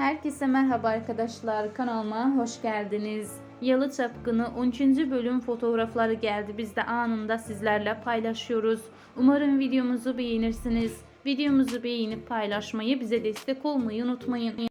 Herkese merhaba arkadaşlar. Kanalıma hoş geldiniz. Yalı Çapkını 13. bölüm fotoğrafları geldi. Biz de anında sizlerle paylaşıyoruz. Umarım videomuzu beğenirsiniz. Videomuzu beğenip paylaşmayı, bize destek olmayı unutmayın.